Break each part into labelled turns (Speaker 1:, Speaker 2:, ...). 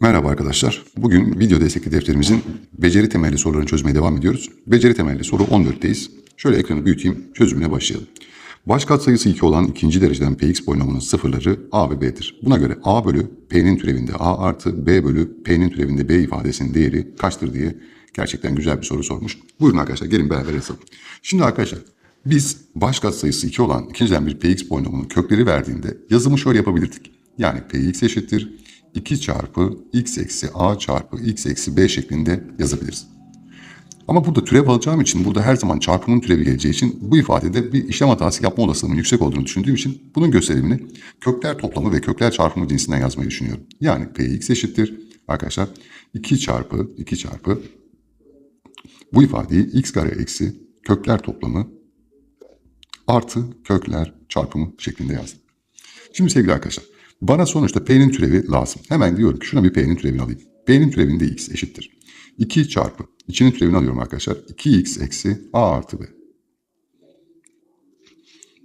Speaker 1: Merhaba arkadaşlar. Bugün video destekli defterimizin beceri temelli sorularını çözmeye devam ediyoruz. Beceri temelli soru 14'teyiz. Şöyle ekranı büyüteyim, çözümüne başlayalım. Baş katsayısı 2 olan ikinci dereceden px polinomunun sıfırları a ve b'dir. Buna göre a bölü p'nin türevinde a artı b bölü p'nin türevinde b ifadesinin değeri kaçtır diye gerçekten güzel bir soru sormuş. Buyurun arkadaşlar gelin beraber yazalım. Şimdi arkadaşlar biz baş katsayısı 2 olan ikinciden bir px polinomunun kökleri verdiğinde yazımı şöyle yapabilirdik. Yani px eşittir 2 çarpı x eksi a çarpı x eksi b şeklinde yazabiliriz. Ama burada türev alacağım için burada her zaman çarpımın türevi geleceği için bu ifadede bir işlem hatası yapma olasılığının yüksek olduğunu düşündüğüm için bunun gösterimini kökler toplamı ve kökler çarpımı cinsinden yazmayı düşünüyorum. Yani px eşittir arkadaşlar 2 çarpı 2 çarpı bu ifadeyi x kare eksi kökler toplamı artı kökler çarpımı şeklinde yazdım. Şimdi sevgili arkadaşlar bana sonuçta p'nin türevi lazım. Hemen diyorum ki şuna bir p'nin türevini alayım. P'nin türevinde x eşittir. 2 çarpı içinin türevini alıyorum arkadaşlar. 2x eksi a artı b.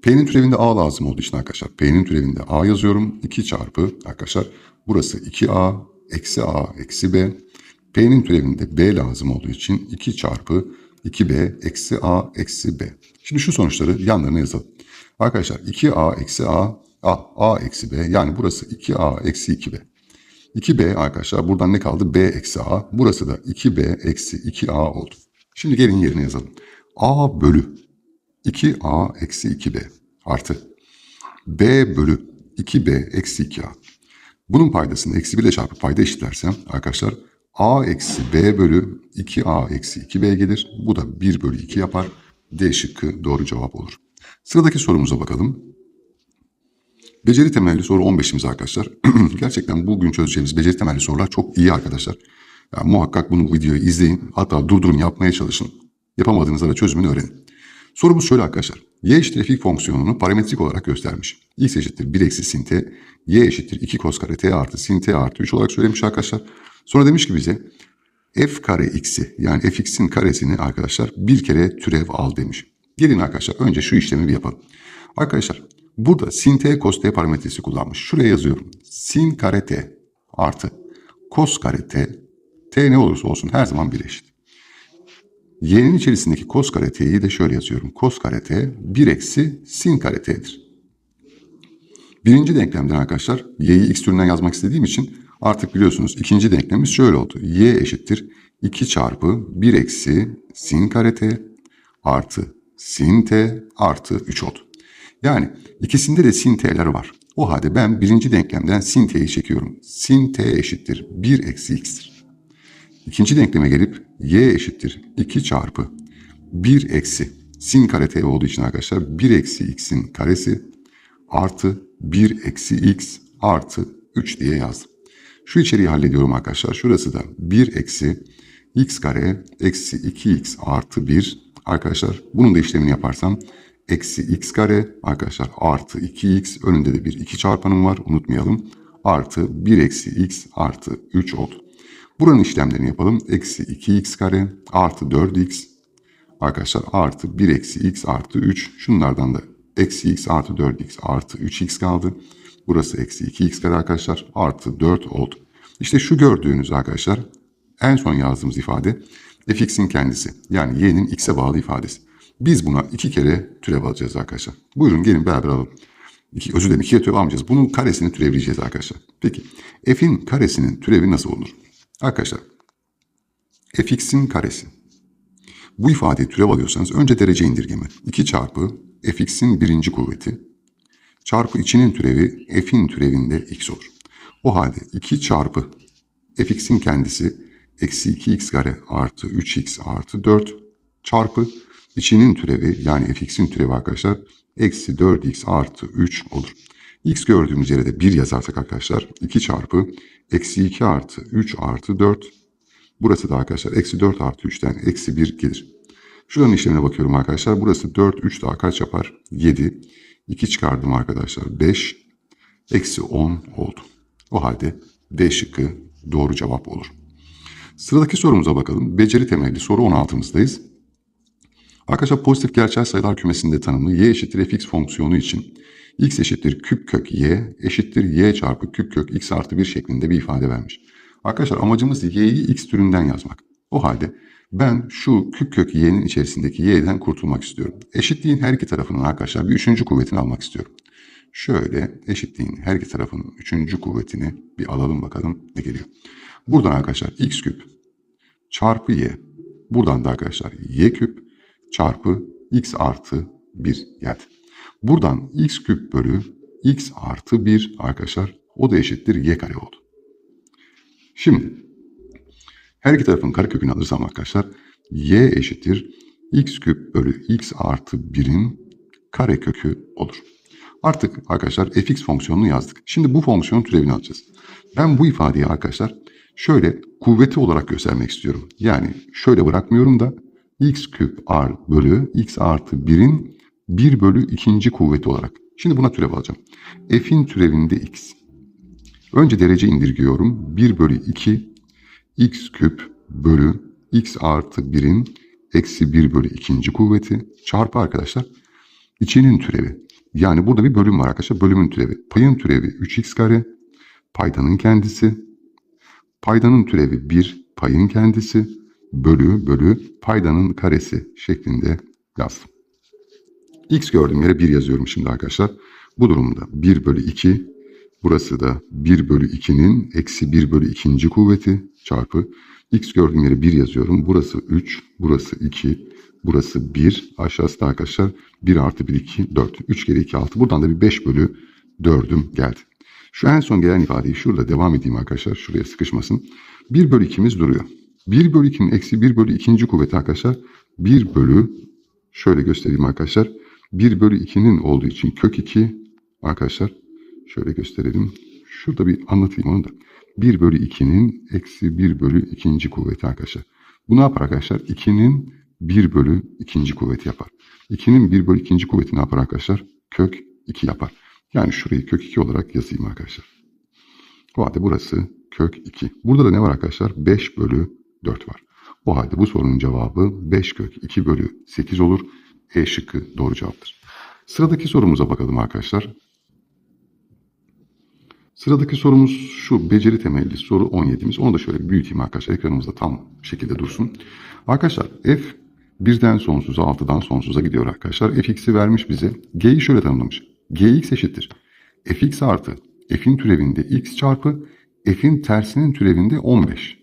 Speaker 1: P'nin türevinde a lazım olduğu için arkadaşlar P'nin türevinde a yazıyorum. 2 çarpı arkadaşlar burası 2a eksi a eksi b. P'nin türevinde b lazım olduğu için 2 çarpı 2b eksi a eksi b. Şimdi şu sonuçları yanlarına yazalım. Arkadaşlar 2a eksi a a, a eksi b yani burası 2a eksi 2b. 2b arkadaşlar buradan ne kaldı? b eksi a. Burası da 2b eksi 2a oldu. Şimdi gelin yerine yazalım. a bölü 2a eksi 2b artı b bölü 2b eksi 2a. Bunun paydasını eksi 1 ile çarpıp payda eşitlersem arkadaşlar a eksi b bölü 2a eksi 2b gelir. Bu da 1 bölü 2 yapar. D şıkkı doğru cevap olur. Sıradaki sorumuza bakalım. Beceri temelli soru 15'imiz arkadaşlar. Gerçekten bugün çözeceğimiz beceri temelli sorular çok iyi arkadaşlar. Yani muhakkak bunu videoyu izleyin. Hatta durdurun yapmaya çalışın. Yapamadığınızda da çözümünü öğrenin. Sorumuz şöyle arkadaşlar. Y eşittir f fonksiyonunu parametrik olarak göstermiş. x eşittir 1 eksi sin t, y eşittir 2 cos kare t artı sin t artı 3 olarak söylemiş arkadaşlar. Sonra demiş ki bize f kare x'i yani fx'in karesini arkadaşlar bir kere türev al demiş. Gelin arkadaşlar önce şu işlemi bir yapalım. Arkadaşlar burada sin t cos t parametresi kullanmış. Şuraya yazıyorum. Sin kare t artı cos kare t t ne olursa olsun her zaman bir eşit. Y'nin içerisindeki cos kare t'yi de şöyle yazıyorum. Cos kare t 1 eksi sin kare t'dir. Birinci denklemden arkadaşlar y'yi x türünden yazmak istediğim için artık biliyorsunuz ikinci denklemimiz şöyle oldu. y eşittir 2 çarpı 1 eksi sin kare t artı sin t artı 3 oldu. Yani ikisinde de sin t'ler var. O halde ben birinci denklemden sin t'yi çekiyorum. Sin t eşittir 1 eksi x'tir. İkinci denkleme gelip y eşittir 2 çarpı 1 eksi sin kare t olduğu için arkadaşlar 1 eksi x'in karesi artı 1 eksi x artı 3 diye yazdım. Şu içeriği hallediyorum arkadaşlar. Şurası da 1 eksi x kare eksi 2x artı 1 arkadaşlar. Bunun da işlemini yaparsam eksi x kare arkadaşlar artı 2x önünde de bir 2 çarpanım var unutmayalım. Artı 1 eksi x artı 3 oldu. Buranın işlemlerini yapalım. Eksi 2x kare artı 4x arkadaşlar artı 1 eksi x artı 3. Şunlardan da eksi x artı 4x artı 3x kaldı. Burası eksi 2x kare arkadaşlar artı 4 oldu. İşte şu gördüğünüz arkadaşlar en son yazdığımız ifade fx'in kendisi. Yani y'nin x'e bağlı ifadesi. Biz buna iki kere türev alacağız arkadaşlar. Buyurun gelin beraber alalım. İki, özür dilerim ikiye türev almayacağız. Bunun karesini türevleyeceğiz arkadaşlar. Peki f'in karesinin türevi nasıl olur? Arkadaşlar fx'in karesi. Bu ifadeyi türev alıyorsanız önce derece indirgemi. 2 çarpı fx'in birinci kuvveti çarpı içinin türevi f'in türevinde x olur. O halde 2 çarpı fx'in kendisi eksi 2x kare artı 3x artı 4 çarpı içinin türevi yani fx'in türevi arkadaşlar eksi 4x artı 3 olur. x gördüğümüz yere de 1 yazarsak arkadaşlar 2 çarpı eksi 2 artı 3 artı 4 burası da arkadaşlar eksi 4 artı 3'ten eksi 1 gelir. Şuranın işlemine bakıyorum arkadaşlar. Burası 4, 3 daha kaç yapar? 7. 2 çıkardım arkadaşlar. 5. Eksi 10 oldu. O halde D şıkkı doğru cevap olur. Sıradaki sorumuza bakalım. Beceri temelli soru 16'mızdayız. Arkadaşlar pozitif gerçel sayılar kümesinde tanımlı y eşittir fx fonksiyonu için x eşittir küp kök y eşittir y çarpı küp kök x artı 1 şeklinde bir ifade vermiş. Arkadaşlar amacımız y'yi x türünden yazmak. O halde ben şu küp kök y'nin içerisindeki y'den kurtulmak istiyorum. Eşitliğin her iki tarafının arkadaşlar bir üçüncü kuvvetini almak istiyorum. Şöyle eşitliğin her iki tarafının üçüncü kuvvetini bir alalım bakalım ne geliyor. Buradan arkadaşlar x küp çarpı y. Buradan da arkadaşlar y küp çarpı x artı 1 geldi. Buradan x küp bölü x artı 1 arkadaşlar o da eşittir y kare oldu. Şimdi her iki tarafın karekökünü alırsam arkadaşlar y eşittir x küp bölü x artı 1'in karekökü olur. Artık arkadaşlar fx fonksiyonunu yazdık. Şimdi bu fonksiyonun türevini alacağız. Ben bu ifadeyi arkadaşlar şöyle kuvveti olarak göstermek istiyorum. Yani şöyle bırakmıyorum da x küp r bölü x artı 1'in 1 bölü ikinci kuvveti olarak. Şimdi buna türev alacağım. f'in türevinde x. Önce derece indirgiyorum. 1 bölü 2 x küp bölü x artı 1'in eksi 1 bölü ikinci kuvveti çarpı arkadaşlar içinin türevi. Yani burada bir bölüm var arkadaşlar. Bölümün türevi. Payın türevi 3x kare. Paydanın kendisi. Paydanın türevi 1. Payın kendisi. Bölü bölü paydanın karesi şeklinde yazdım. X gördüğüm yere 1 yazıyorum şimdi arkadaşlar. Bu durumda 1 bölü 2. Burası da 1 bölü 2'nin eksi 1 bölü ikinci kuvveti çarpı. X gördüğüm yere 1 yazıyorum. Burası 3. Burası 2. Burası 1. Aşağısı da arkadaşlar 1 artı 1 2 4. 3 kere 2 6. Buradan da bir 5 bölü 4'üm geldi. Şu en son gelen ifadeyi şurada devam edeyim arkadaşlar. Şuraya sıkışmasın. 1 bölü 2'miz duruyor. 1 bölü 2'nin eksi 1 bölü ikinci kuvveti arkadaşlar 1 bölü şöyle göstereyim arkadaşlar. 1 bölü 2'nin olduğu için kök 2 arkadaşlar şöyle gösterelim. Şurada bir anlatayım onu da. 1 bölü 2'nin eksi 1 bölü ikinci kuvveti arkadaşlar. Bu ne yapar arkadaşlar? 2'nin 1 bölü ikinci kuvveti yapar. 2'nin 1 bölü ikinci kuvveti ne yapar arkadaşlar? Kök 2 yapar. Yani şurayı kök 2 olarak yazayım arkadaşlar. O halde burası kök 2. Burada da ne var arkadaşlar? 5 bölü 4 var. O halde bu sorunun cevabı 5 kök 2 bölü 8 olur. E şıkkı doğru cevaptır. Sıradaki sorumuza bakalım arkadaşlar. Sıradaki sorumuz şu beceri temelli soru 17'miz. Onu da şöyle büyüteyim arkadaşlar. Ekranımızda tam şekilde dursun. Arkadaşlar f birden sonsuza 6'dan sonsuza gidiyor arkadaşlar. fx'i vermiş bize. g'yi şöyle tanımlamış. gx eşittir. fx artı f'in türevinde x çarpı f'in tersinin türevinde 15.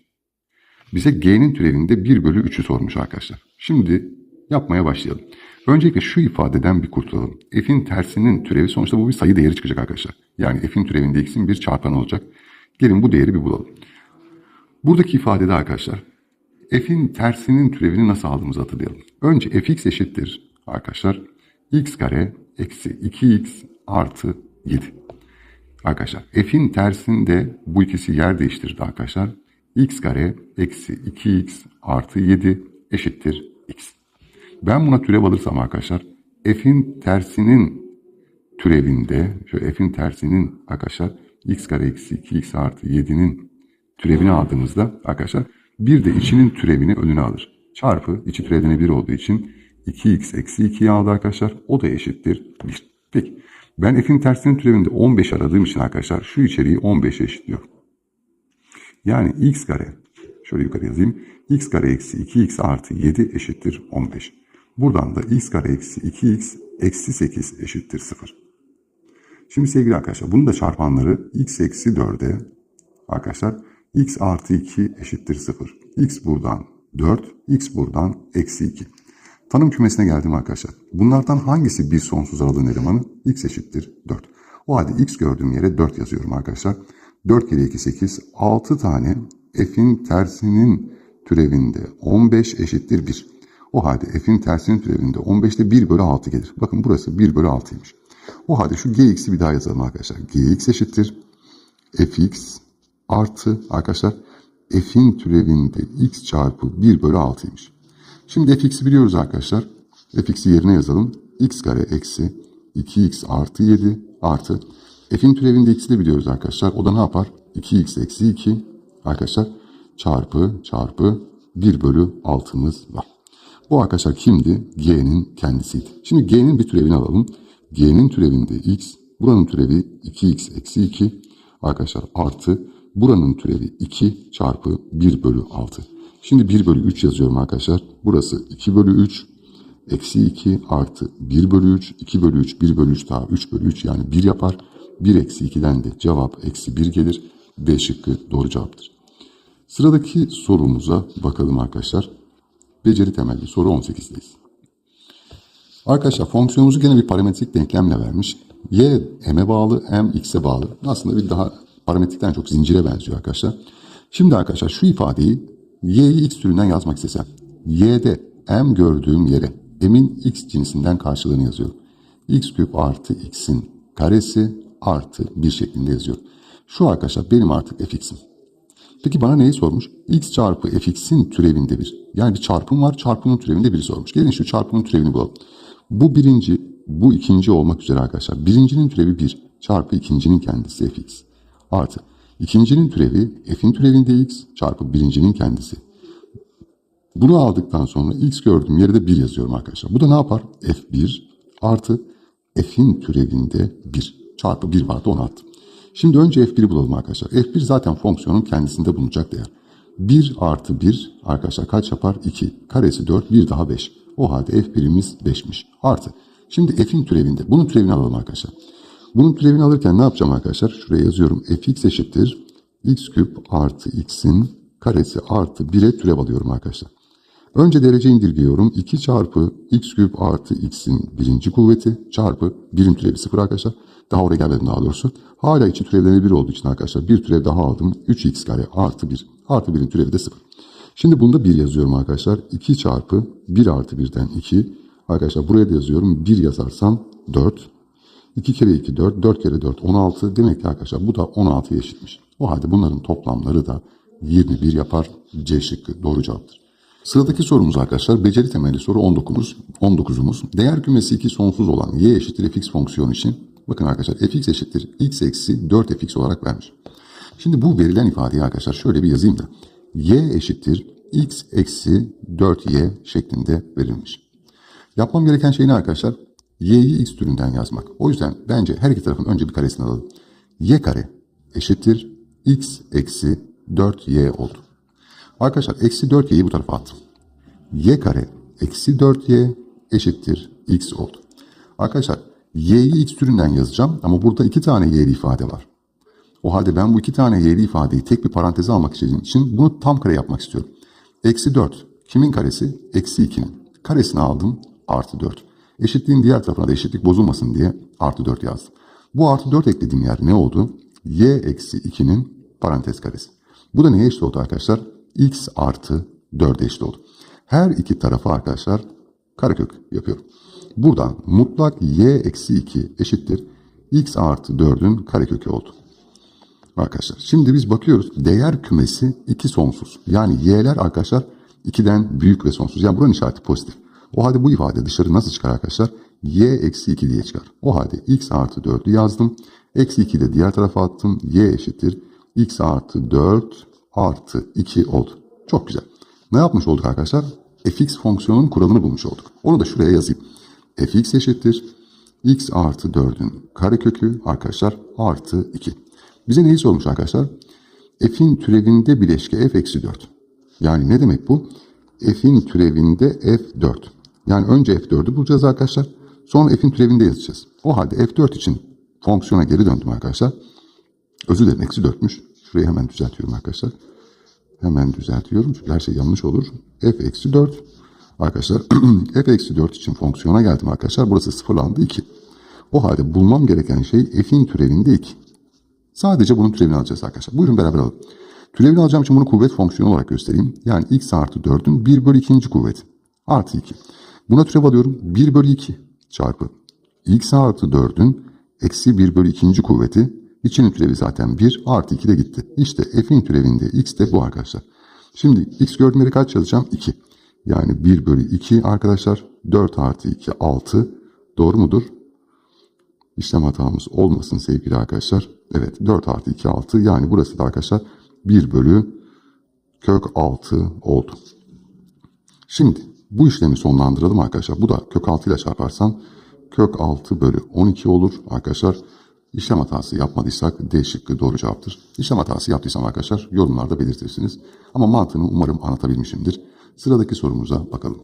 Speaker 1: Bize g'nin türevinde 1 bölü 3'ü sormuş arkadaşlar. Şimdi yapmaya başlayalım. Öncelikle şu ifadeden bir kurtulalım. F'in tersinin türevi sonuçta bu bir sayı değeri çıkacak arkadaşlar. Yani F'in türevinde x'in bir çarpanı olacak. Gelin bu değeri bir bulalım. Buradaki ifadede arkadaşlar F'in tersinin türevini nasıl aldığımızı hatırlayalım. Önce fx eşittir arkadaşlar x kare eksi 2x artı 7. Arkadaşlar f'in tersinde bu ikisi yer değiştirdi arkadaşlar. X kare eksi 2x artı 7 eşittir x. Ben buna türev alırsam arkadaşlar f'in tersinin türevinde şöyle f'in tersinin arkadaşlar x kare eksi 2x artı 7'nin türevini aldığımızda arkadaşlar bir de içinin türevini önüne alır. Çarpı içi türevine 1 olduğu için 2x eksi 2'yi aldı arkadaşlar. O da eşittir 1. Peki ben f'in tersinin türevinde 15 aradığım için arkadaşlar şu içeriği 15'e eşitliyor. Yani x kare şöyle yukarı yazayım. x kare eksi 2x artı 7 eşittir 15. Buradan da x kare eksi 2x eksi 8 eşittir 0. Şimdi sevgili arkadaşlar bunun da çarpanları x eksi 4'e arkadaşlar x artı 2 eşittir 0. x buradan 4, x buradan eksi 2. Tanım kümesine geldim arkadaşlar. Bunlardan hangisi bir sonsuz aralığın elemanı? x eşittir 4. O halde x gördüğüm yere 4 yazıyorum arkadaşlar. 4 kere 2 8, 6 tane f'in tersinin türevinde 15 eşittir 1. O halde f'in tersinin türevinde 15'te 1 bölü 6 gelir. Bakın burası 1 bölü 6'ymış. O halde şu gx'i bir daha yazalım arkadaşlar. gx eşittir fx artı arkadaşlar f'in türevinde x çarpı 1 bölü 6'ymış. Şimdi fx'i biliyoruz arkadaşlar. fx'i yerine yazalım. x kare eksi 2x artı 7 artı f'in türevinde x'i de biliyoruz arkadaşlar. O da ne yapar? 2x eksi 2 arkadaşlar çarpı çarpı 1 bölü 6'mız var. Bu arkadaşlar kimdi? G'nin kendisiydi. Şimdi G'nin bir türevini alalım. G'nin türevinde x, buranın türevi 2x eksi 2 arkadaşlar artı Buranın türevi 2 çarpı 1 bölü 6. Şimdi 1 bölü 3 yazıyorum arkadaşlar. Burası 2 bölü 3 eksi 2 artı 1 bölü 3. 2 bölü 3 1 bölü 3 daha 3 bölü 3 yani 1 yapar. 1 eksi 2'den de cevap eksi 1 gelir. B şıkkı doğru cevaptır. Sıradaki sorumuza bakalım arkadaşlar. Beceri temelli soru 18'deyiz. Arkadaşlar fonksiyonumuzu gene bir parametrik denklemle vermiş. Y m'e bağlı, m x'e bağlı. Aslında bir daha parametrikten çok zincire benziyor arkadaşlar. Şimdi arkadaşlar şu ifadeyi y'yi x türünden yazmak istesem. y'de m gördüğüm yere m'in x cinsinden karşılığını yazıyorum. x küp artı x'in karesi artı 1 şeklinde yazıyorum. Şu arkadaşlar benim artık fx'im. Peki bana neyi sormuş? x çarpı fx'in türevinde bir. Yani bir çarpım var, çarpımın türevinde biri sormuş. Gelin şu çarpımın türevini bulalım. Bu birinci, bu ikinci olmak üzere arkadaşlar. Birincinin türevi 1 çarpı ikincinin kendisi fx. Artı ikincinin türevi f'in türevinde x çarpı birincinin kendisi. Bunu aldıktan sonra x gördüğüm yere de 1 yazıyorum arkadaşlar. Bu da ne yapar? f1 artı f'in türevinde 1 çarpı 1 vardı onu attım. Şimdi önce f1'i bulalım arkadaşlar. f1 zaten fonksiyonun kendisinde bulunacak değer. 1 artı 1 arkadaşlar kaç yapar? 2. Karesi 4, 1 daha 5. O halde f1'imiz 5'miş. Artı. Şimdi f'in türevinde. Bunun türevini alalım arkadaşlar. Bunun türevini alırken ne yapacağım arkadaşlar? Şuraya yazıyorum. fx eşittir. x küp artı x'in karesi artı 1'e türev alıyorum arkadaşlar. Önce derece indirgiyorum. 2 çarpı x küp artı x'in birinci kuvveti çarpı 1'in türevi 0 arkadaşlar. Daha oraya gelmedim daha doğrusu. Hala içi türevleri 1 olduğu için arkadaşlar bir türev daha aldım. 3x kare artı 1. Artı 1'in türevi de 0. Şimdi bunda 1 yazıyorum arkadaşlar. 2 çarpı 1 artı 1'den 2. Arkadaşlar buraya da yazıyorum. 1 yazarsam 4. 2 kere 2 4. 4 kere 4 16. Demek ki arkadaşlar bu da 16'ya eşitmiş. O halde bunların toplamları da 21 yapar. C şıkkı doğru cevaptır. Sıradaki sorumuz arkadaşlar beceri temelli soru 19'umuz. 19'umuz. Değer kümesi 2 sonsuz olan y eşittir fx fonksiyonu için bakın arkadaşlar fx eşittir x eksi 4 fx olarak vermiş. Şimdi bu verilen ifadeyi arkadaşlar şöyle bir yazayım da y eşittir x eksi 4y şeklinde verilmiş. Yapmam gereken şey ne arkadaşlar? y'yi x türünden yazmak. O yüzden bence her iki tarafın önce bir karesini alalım. y kare eşittir x eksi 4y oldu. Arkadaşlar eksi 4y'yi bu tarafa attım. y kare eksi 4y eşittir x oldu. Arkadaşlar y'yi x türünden yazacağım ama burada iki tane y'li ifade var. O halde ben bu iki tane y'li ifadeyi tek bir paranteze almak için bunu tam kare yapmak istiyorum. Eksi 4 kimin karesi? Eksi 2'nin. Karesini aldım artı 4. Eşitliğin diğer tarafına da eşitlik bozulmasın diye artı 4 yazdım. Bu artı 4 eklediğim yer ne oldu? y eksi 2'nin parantez karesi. Bu da neye eşit oldu arkadaşlar? x artı 4'e eşit oldu. Her iki tarafa arkadaşlar karekök yapıyorum. Buradan mutlak y eksi 2 eşittir x artı 4'ün karekökü oldu. Arkadaşlar şimdi biz bakıyoruz değer kümesi 2 sonsuz. Yani y'ler arkadaşlar 2'den büyük ve sonsuz. Yani buranın işareti pozitif. O halde bu ifade dışarı nasıl çıkar arkadaşlar? y eksi 2 diye çıkar. O halde x artı 4'ü yazdım. Eksi 2 de diğer tarafa attım. y eşittir x artı 4 artı 2 oldu. Çok güzel. Ne yapmış olduk arkadaşlar? fx fonksiyonunun kuralını bulmuş olduk. Onu da şuraya yazayım. Fx eşittir x artı 4'ün karekökü arkadaşlar artı 2. Bize neyi sormuş arkadaşlar? f'in türevinde bileşke f eksi 4. Yani ne demek bu? f'in türevinde f4. Yani önce f4'ü bulacağız arkadaşlar. Sonra f'in türevinde yazacağız. O halde f4 için fonksiyona geri döndüm arkadaşlar. Özür dilerim eksi 4'müş. Şurayı hemen düzeltiyorum arkadaşlar. Hemen düzeltiyorum çünkü her şey yanlış olur. f eksi 4. Arkadaşlar f eksi 4 için fonksiyona geldim arkadaşlar. Burası sıfırlandı 2. O halde bulmam gereken şey f'in türevinde 2. Sadece bunun türevini alacağız arkadaşlar. Buyurun beraber alalım. Türevini alacağım için bunu kuvvet fonksiyonu olarak göstereyim. Yani x artı 4'ün 1 bölü 2. kuvveti. Artı 2. Buna türev alıyorum. 1 bölü 2 çarpı x artı 4'ün eksi 1 bölü 2. kuvveti. İçinin türevi zaten 1 artı 2 de gitti. İşte f'in türevinde x de bu arkadaşlar. Şimdi x gördüğüm yere kaç yazacağım? 2. Yani 1 bölü 2 arkadaşlar 4 artı 2 6. Doğru mudur? İşlem hatamız olmasın sevgili arkadaşlar. Evet 4 artı 2 6 yani burası da arkadaşlar 1 bölü kök 6 oldu. Şimdi bu işlemi sonlandıralım arkadaşlar. Bu da kök 6 ile çarparsam kök 6 bölü 12 olur arkadaşlar. İşlem hatası yapmadıysak D şıkkı doğru cevaptır. İşlem hatası yaptıysam arkadaşlar yorumlarda belirtirsiniz. Ama mantığını umarım anlatabilmişimdir. Sıradaki sorumuza bakalım.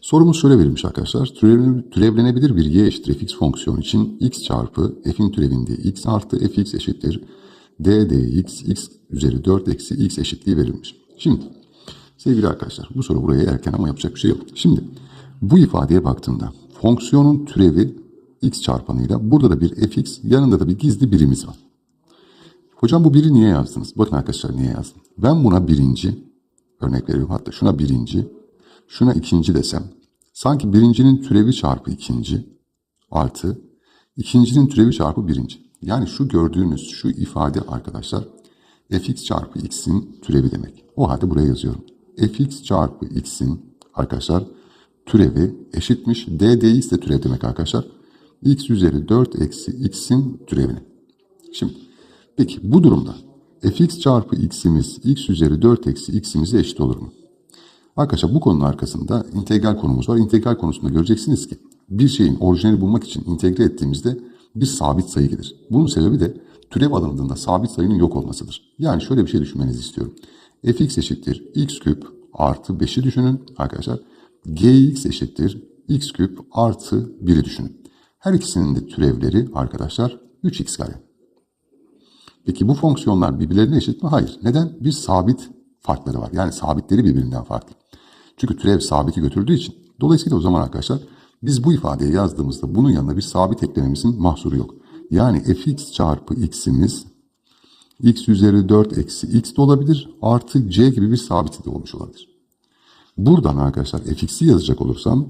Speaker 1: Sorumuz şöyle verilmiş arkadaşlar. Türev- Türevlenebilir bir y eşittir fx fonksiyon için x çarpı f'in türevinde x artı fx eşittir d dx x üzeri 4 eksi x eşitliği verilmiş. Şimdi sevgili arkadaşlar bu soru buraya erken ama yapacak bir şey yok. Şimdi bu ifadeye baktığımda fonksiyonun türevi x çarpanıyla burada da bir fx yanında da bir gizli birimiz var. Hocam bu biri niye yazdınız? Bakın arkadaşlar niye yazdım. Ben buna birinci örnek veriyorum hatta şuna birinci şuna ikinci desem sanki birincinin türevi çarpı ikinci artı ikincinin türevi çarpı birinci. Yani şu gördüğünüz şu ifade arkadaşlar fx çarpı x'in türevi demek. O halde buraya yazıyorum. fx çarpı x'in arkadaşlar türevi eşitmiş. d dx de türev demek arkadaşlar. x üzeri 4 eksi x'in türevini. Şimdi peki bu durumda fx çarpı x'imiz x üzeri 4 eksi x'imize eşit olur mu? Arkadaşlar bu konunun arkasında integral konumuz var. İntegral konusunda göreceksiniz ki bir şeyin orijinali bulmak için integre ettiğimizde bir sabit sayı gelir. Bunun sebebi de türev alındığında sabit sayının yok olmasıdır. Yani şöyle bir şey düşünmenizi istiyorum. fx eşittir x küp artı 5'i düşünün arkadaşlar. gx eşittir x küp artı 1'i düşünün. Her ikisinin de türevleri arkadaşlar 3x kare. Peki bu fonksiyonlar birbirlerine eşit mi? Hayır. Neden? Bir sabit farkları var. Yani sabitleri birbirinden farklı. Çünkü türev sabiti götürdüğü için. Dolayısıyla o zaman arkadaşlar biz bu ifadeyi yazdığımızda bunun yanına bir sabit eklememizin mahsuru yok. Yani fx çarpı x'imiz x üzeri 4 eksi x de olabilir. Artı c gibi bir sabiti de olmuş olabilir. Buradan arkadaşlar fx'i yazacak olursam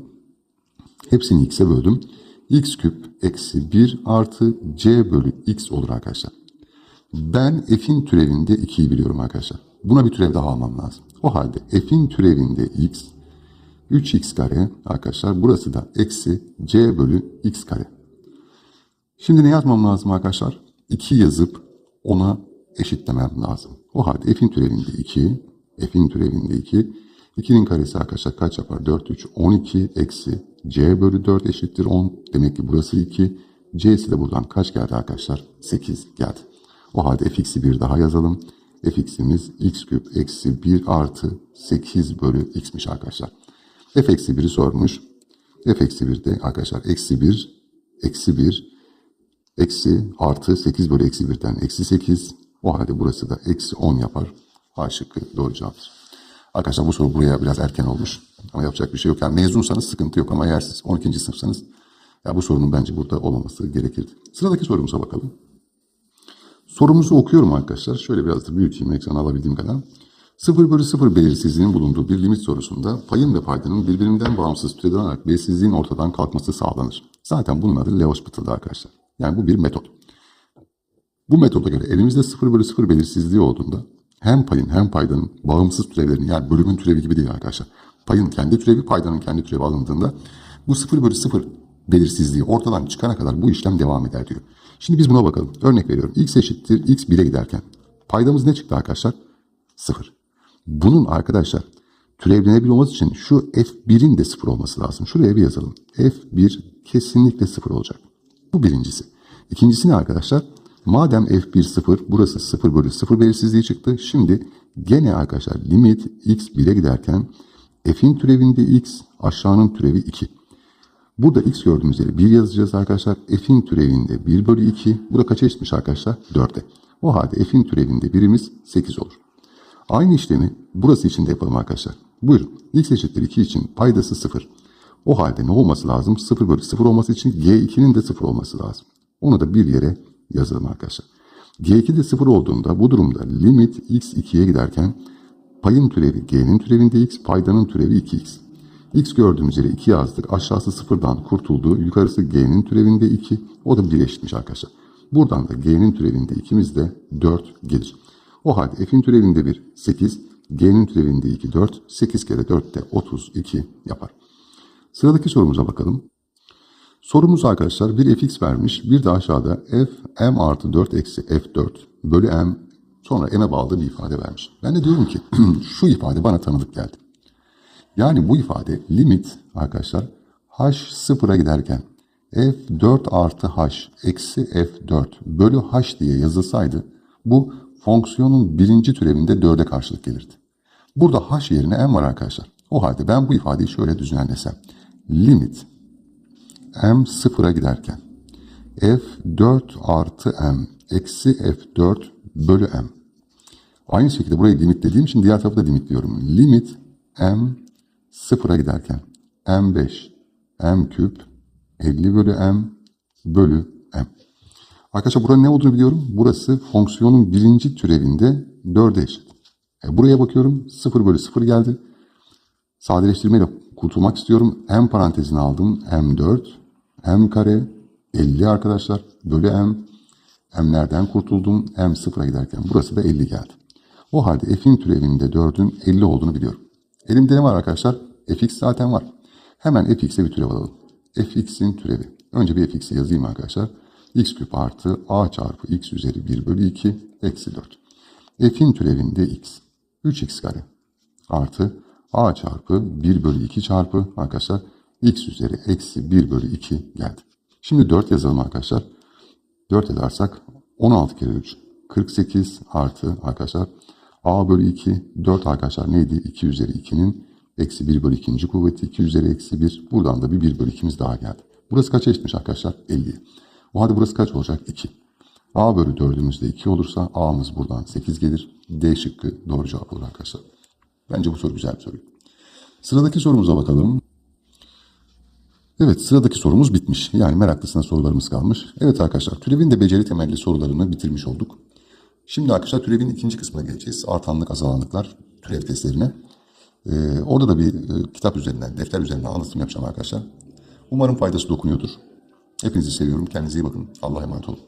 Speaker 1: hepsini x'e böldüm. x küp eksi 1 artı c bölü x olur arkadaşlar. Ben f'in türevinde 2'yi biliyorum arkadaşlar. Buna bir türev daha almam lazım. O halde f'in türevinde x 3x kare arkadaşlar. Burası da eksi c bölü x kare. Şimdi ne yazmam lazım arkadaşlar? 2 yazıp ona eşitlemem lazım. O halde f'in türevinde 2, f'in türevinde 2. 2'nin karesi arkadaşlar kaç yapar? 4, 3, 12 eksi c bölü 4 eşittir 10. Demek ki burası 2. c'si de buradan kaç geldi arkadaşlar? 8 geldi. O halde fx'i bir daha yazalım. fx'imiz x küp eksi 1 artı 8 bölü x'miş arkadaşlar. f eksi 1'i sormuş. f eksi 1 de arkadaşlar eksi 1 eksi 1 eksi artı 8 bölü eksi 1'den eksi 8. O halde burası da eksi 10 yapar. A şıkkı doğru cevaptır. Arkadaşlar bu soru buraya biraz erken olmuş. Ama yapacak bir şey yok. Yani mezunsanız sıkıntı yok ama eğer siz 12. sınıfsanız ya bu sorunun bence burada olmaması gerekirdi. Sıradaki sorumuza bakalım. Sorumuzu okuyorum arkadaşlar. Şöyle biraz da büyüteyim ekranı alabildiğim kadar. 0 bölü 0 belirsizliğinin bulunduğu bir limit sorusunda payın ve paydanın birbirinden bağımsız türevilenerek belirsizliğin ortadan kalkması sağlanır. Zaten bunun adı L'Hospital'da arkadaşlar. Yani bu bir metot. Bu metoda göre elimizde 0 bölü 0 belirsizliği olduğunda hem payın hem paydanın bağımsız türevlerinin yani bölümün türevi gibi değil arkadaşlar. Payın kendi türevi, paydanın kendi türevi alındığında bu 0 bölü 0 belirsizliği ortadan çıkana kadar bu işlem devam eder diyor. Şimdi biz buna bakalım. Örnek veriyorum. x eşittir x 1'e giderken. Paydamız ne çıktı arkadaşlar? 0. Bunun arkadaşlar türevlenebilir olması için şu f1'in de 0 olması lazım. Şuraya bir yazalım. f1 kesinlikle 0 olacak. Bu birincisi. İkincisi ne arkadaşlar? Madem f1 0, burası 0 bölü 0 belirsizliği çıktı. Şimdi gene arkadaşlar limit x 1'e giderken f'in türevinde x, aşağının türevi 2. Burada x gördüğümüz yere 1 yazacağız arkadaşlar. F'in türevinde 1 bölü 2. Bu da kaça eşitmiş arkadaşlar? 4'e. O halde f'in türevinde birimiz 8 olur. Aynı işlemi burası için de yapalım arkadaşlar. Buyurun. x eşittir 2 için paydası 0. O halde ne olması lazım? 0 bölü 0 olması için g2'nin de 0 olması lazım. Onu da bir yere yazalım arkadaşlar. g2 de 0 olduğunda bu durumda limit x 2'ye giderken payın türevi g'nin türevinde x, paydanın türevi 2x. X gördüğümüz yere 2 yazdık. Aşağısı sıfırdan kurtuldu. Yukarısı G'nin türevinde 2. O da 1 eşitmiş arkadaşlar. Buradan da G'nin türevinde 2'miz de 4 gelir. O halde F'in türevinde 1 8. G'nin türevinde 2 4. 8 kere 4 de 32 yapar. Sıradaki sorumuza bakalım. Sorumuz arkadaşlar bir fx vermiş. Bir de aşağıda f m artı 4 eksi f4 bölü m sonra m'e bağlı bir ifade vermiş. Ben de diyorum ki şu ifade bana tanıdık geldi. Yani bu ifade limit arkadaşlar h sıfıra giderken f4 artı h eksi f4 bölü h diye yazılsaydı bu fonksiyonun birinci türevinde 4'e karşılık gelirdi. Burada h yerine m var arkadaşlar. O halde ben bu ifadeyi şöyle düzenlesem. Limit m sıfıra giderken f4 artı m eksi f4 bölü m. Aynı şekilde burayı limit dediğim için diğer tarafı da limit diyorum. Limit m sıfıra giderken m5 m küp 50 bölü m bölü m. Arkadaşlar buranın ne olduğunu biliyorum. Burası fonksiyonun birinci türevinde 4'e eşit. E, buraya bakıyorum 0 bölü 0 geldi. Sadeleştirmeyle kurtulmak istiyorum. M parantezine aldım. M4, M kare, 50 arkadaşlar. Bölü M. M'lerden kurtuldum. M sıfıra giderken burası da 50 geldi. O halde f'in türevinde 4'ün 50 olduğunu biliyorum. Elimde ne var arkadaşlar? fx zaten var. Hemen fx'e bir türev alalım. fx'in türevi. Önce bir fx'i yazayım arkadaşlar. x küp artı a çarpı x üzeri 1 bölü 2 eksi 4. f'in türevinde x. 3x kare artı a çarpı 1 bölü 2 çarpı arkadaşlar x üzeri eksi 1 bölü 2 geldi. Şimdi 4 yazalım arkadaşlar. 4 yazarsak 16 kere 3 48 artı arkadaşlar a bölü 2 4 arkadaşlar neydi? 2 üzeri 2'nin eksi 1 bölü 2. kuvveti 2 üzeri eksi 1. Buradan da bir 1 bölü 2'miz daha geldi. Burası kaça eşitmiş arkadaşlar? 50'ye. O halde burası kaç olacak? 2. a bölü 4'ümüz de 2 olursa a'mız buradan 8 gelir. D şıkkı doğru cevap olur arkadaşlar. Bence bu soru güzel bir soru. Sıradaki sorumuza bakalım. Evet sıradaki sorumuz bitmiş. Yani meraklısına sorularımız kalmış. Evet arkadaşlar türevin de beceri temelli sorularını bitirmiş olduk. Şimdi arkadaşlar türevin ikinci kısmına geçeceğiz. Artanlık azalanlıklar türev testlerine. Ee, orada da bir e, kitap üzerinden, defter üzerinden anlatım yapacağım arkadaşlar. Umarım faydası dokunuyordur. Hepinizi seviyorum. Kendinize iyi bakın. Allah'a emanet olun.